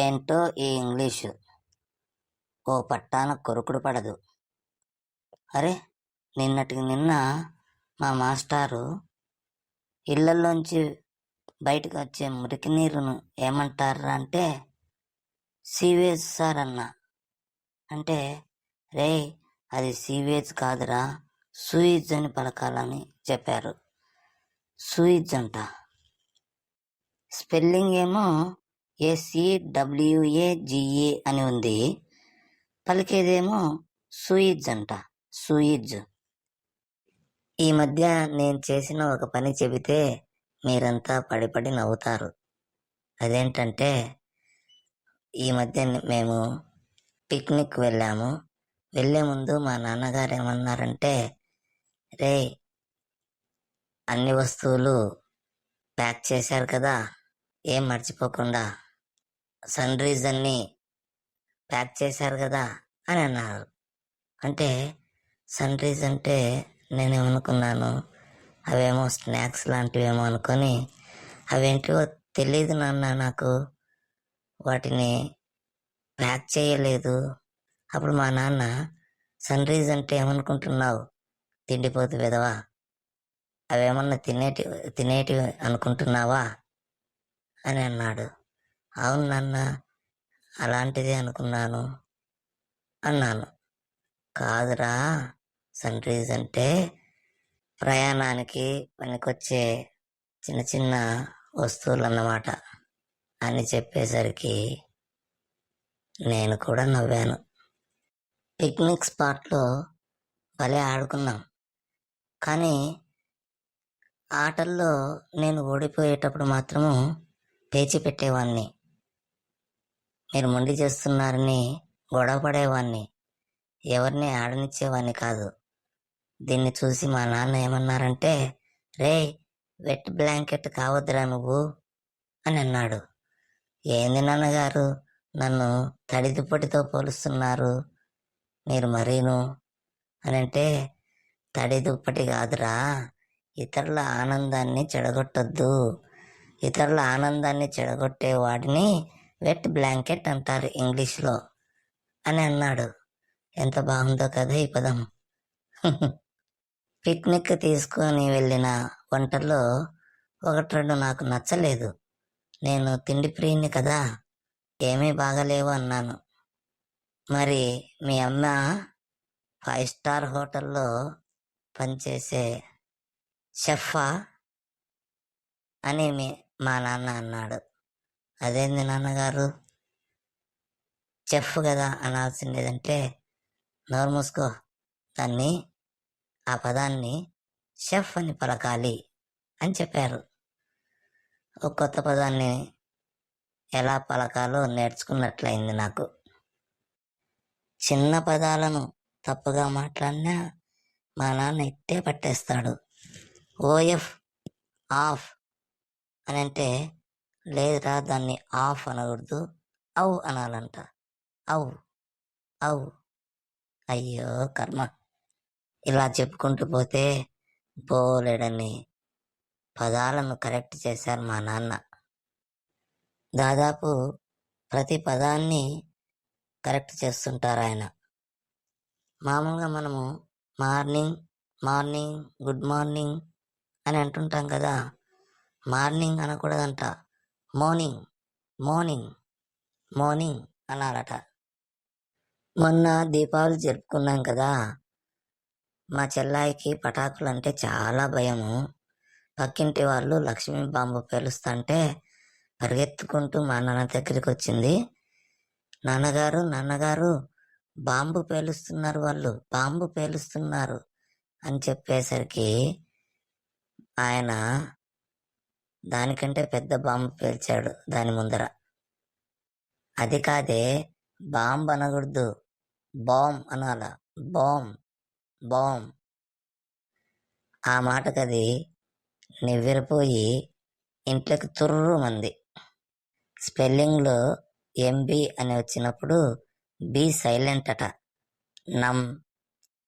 ఏంటో ఈ ఇంగ్లీషు. ఓ పట్టాన కొరుకుడు పడదు. అరే నిన్నటికి నిన్న మా మాస్టారు ఇళ్ళల్లోంచి బయటకు వచ్చే మురికి నీరును ఏమంటారా అంటే సీవేజ్ సార్ అన్న. అంటే రే అది సీవేజ్ కాదురా సూయిజ్ అని పలకాలని చెప్పారు. సూయిజ్ అంట. స్పెల్లింగ్ ఏమో ఏసీడబ్ల్యూఏజిఏ అని ఉంది. పలికేదేమో సూయిజ్ అంట. సూయిజ్. ఈ మధ్య నేను చేసిన ఒక పని చెబితే మీరంతా పడిపడి నవ్వుతారు. అదేంటంటే ఈ మధ్య మేము పిక్నిక్ వెళ్ళాము. వెళ్ళే ముందు మా నాన్నగారు ఏమన్నారంటే రే అన్ని వస్తువులు ప్యాక్ చేశారు కదా ఏం మర్చిపోకుండా సన్ రైజ్ అన్ని ప్యాక్ చేశారు కదా అని అన్నారు. అంటే సన్ రైజ్ అంటే నేనేమనుకున్నాను అవేమో స్నాక్స్ లాంటివేమో అనుకొని అవేంటివో తెలియదు నాన్న నాకు. వాటిని ప్యాక్ చేయలేదు. అప్పుడు మా నాన్న సన్ రైజ్ అంటే ఏమనుకుంటున్నావు? తిండిపోతు విధవా? అవేమన్నా తినేటి తినేటివి అనుకుంటున్నావా? అని అన్నాడు. అవును నాన్న అలాంటిదే అనుకున్నాను. అన్నాను. కాదురా సన్ రైజ్ అంటే ప్రయాణానికి పనికొచ్చే చిన్న చిన్న వస్తువులు అన్నమాట అని చెప్పేసరికి నేను కూడా నవ్వాను. పిక్నిక్ స్పాట్లో భలే ఆడుకున్నాం. కానీ ఆటల్లో నేను ఓడిపోయేటప్పుడు మాత్రము పేచి పెట్టేవాడిని మీరు మొండి చేస్తున్నారని గొడవ పడేవాడిని ఎవరిని ఆడనిచ్చేవాడిని కాదు. దీన్ని చూసి మా నాన్న ఏమన్నారంటే రే వెట్ బ్లాంకెట్ కావద్దురా నువ్వు అని అన్నాడు. ఏంది నాన్నగారు? నన్ను తడిదుప్పటితో పోలుస్తున్నారు. మీరు మరీను అని అంటే తడిదుప్పటి కాదురా. ఇతరుల ఆనందాన్ని చెడగొట్టద్దు. ఇతరుల ఆనందాన్ని చెడగొట్టే వాడిని వెట్ బ్లాంకెట్ అంటారు ఇంగ్లీష్లో అని అన్నాడు. ఎంత బాగుందో కదా ఈ పదం. పిక్నిక్ తీసుకొని వెళ్ళిన వంటల్లో ఒకటి రెండు నాకు నచ్చలేదు. నేను తిండి ప్రియుని కదా. ఏమీ బాగలేవు అన్నాను. మరి మీ అమ్మ ఫైవ్ స్టార్ హోటల్లో పనిచేసే షెఫా అని మీ మా నాన్న అన్నాడు. అదేంది నాన్నగారు? చెఫ్ కదా అనాల్సిందేదంటే నోరు మూసుకో. దాన్ని ఆ పదాన్ని షెఫ్ అని పలకాలి అని చెప్పారు. ఒక కొత్త పదాన్ని ఎలా పలకాలో నేర్చుకున్నట్లయింది నాకు. చిన్న పదాలను తప్పుగా మాట్లాడినా మా నాన్న ఇట్టే పట్టేస్తాడు. ఓఎఫ్ ఆఫ్ అని అంటే లేదురా దాన్ని ఆఫ్ అనకూడదు. అవు అనాలంట. అవు అవు. అయ్యో కర్మ. ఇలా చెప్పుకుంటూ పోతే బోలెడని పదాలను కరెక్ట్ చేశారు మా నాన్న. దాదాపు ప్రతి పదాన్ని కరెక్ట్ చేస్తుంటారు ఆయన. మామూలుగా మనము మార్నింగ్ మార్నింగ్ గుడ్ మార్నింగ్ అని అంటుంటాం కదా. మార్నింగ్ అనకూడదంట. మార్నింగ్ మార్నింగ్ మార్నింగ్ అనాలట మొన్న దీపావళి జరుపుకున్నాం కదా. మా చెల్లాయికి పటాకులు అంటే చాలా భయము. పక్కింటి వాళ్ళు లక్ష్మీ బాంబు పేలుస్తుంటే పరిగెత్తుకుంటూ మా నాన్న దగ్గరికి వచ్చింది. నాన్నగారు నాన్నగారు బాంబు పేలుస్తున్నారు వాళ్ళు బాంబు పేలుస్తున్నారు అని చెప్పేసరికి ఆయన దానికంటే పెద్ద బాంబు పేల్చాడు దాని ముందర. అది కాదే బాంబ్ అనకూడదు. బాంబ్ అనాల. బాంబ్. బాంబ్. ఆ మాటకది నివ్వెరపోయి ఇంట్లోకి తుర్రు మంది స్పెల్లింగ్లో ఎంబి అని వచ్చినప్పుడు బి సైలెంట్ అట. Numb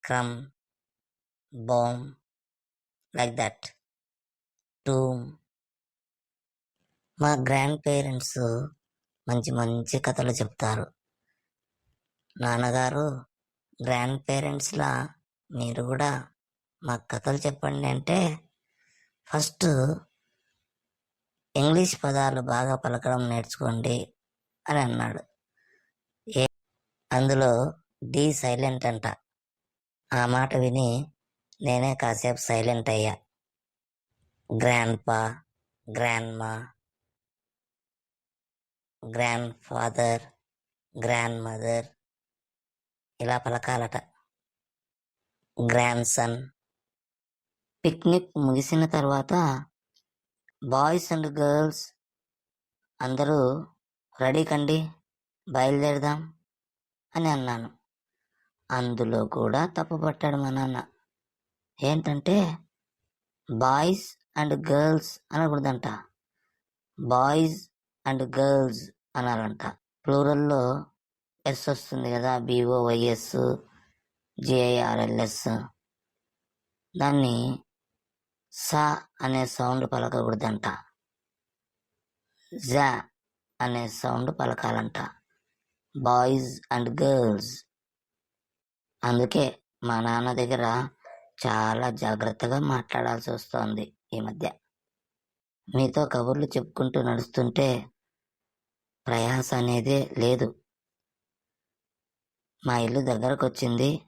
crumb bomb like that. Tomb. మా గ్రాండ్ పేరెంట్స్ మంచి మంచి కథలు చెప్తారు. నాన్నగారు గ్రాండ్ పేరెంట్స్లా మీరు కూడా మాకు కథలు చెప్పండి అంటే ఫస్ట్ ఇంగ్లీష్ పదాలు బాగా పలకడం నేర్చుకోండి అని అన్నాడు. ఏ అందులో డి సైలెంట్ అంట. ఆ మాట విని నేనే కాసేపు సైలెంట్ అయ్యా. Grandpa grand grandfather grandmother ఇలా పలకాలట. గ్రాండ్ సన్ పిక్నిక్ ముగిసిన తర్వాత బాయ్స్ అండ్ గర్ల్స్ అందరూ రెడీ కండి బయలుదేరదాం అని అన్నాను. అందులో కూడా తప్పు పట్టాడు మా నాన్న. ఏంటంటే బాయ్స్ అండ్ గర్ల్స్ అనకూడదంట. బాయ్స్ అండ్ గర్ల్స్ అనాలంట. ప్లూరల్లో ఎస్ వస్తుంది కదా బిఓవైఎస్ జేఐఆర్ఎల్ఎస్. దాన్ని సా అనే సౌండ్ పలకకూడదంట. జా అనే సౌండ్ పలకాలంట. Boys and girls. అందుకే మా నాన్న దగ్గర చాలా జాగ్రత్తగా మాట్లాడాల్సి వస్తోంది ఈ మధ్య. మీతో కబుర్లు చెప్పుకుంటూ నడుస్తుంటే ప్రయాస అనేదే లేదు. మా ఇల్లు దగ్గరకు వచ్చింది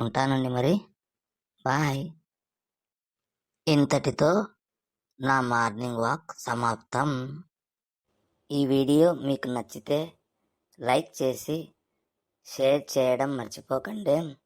ఉంటానండి మరి. బాయ్. ఇంతటితో నా మార్నింగ్ వాక్ సమాప్తం. ఈ వీడియో మీకు నచ్చితే లైక్ చేసి షేర్ చేయడం మర్చిపోకండి.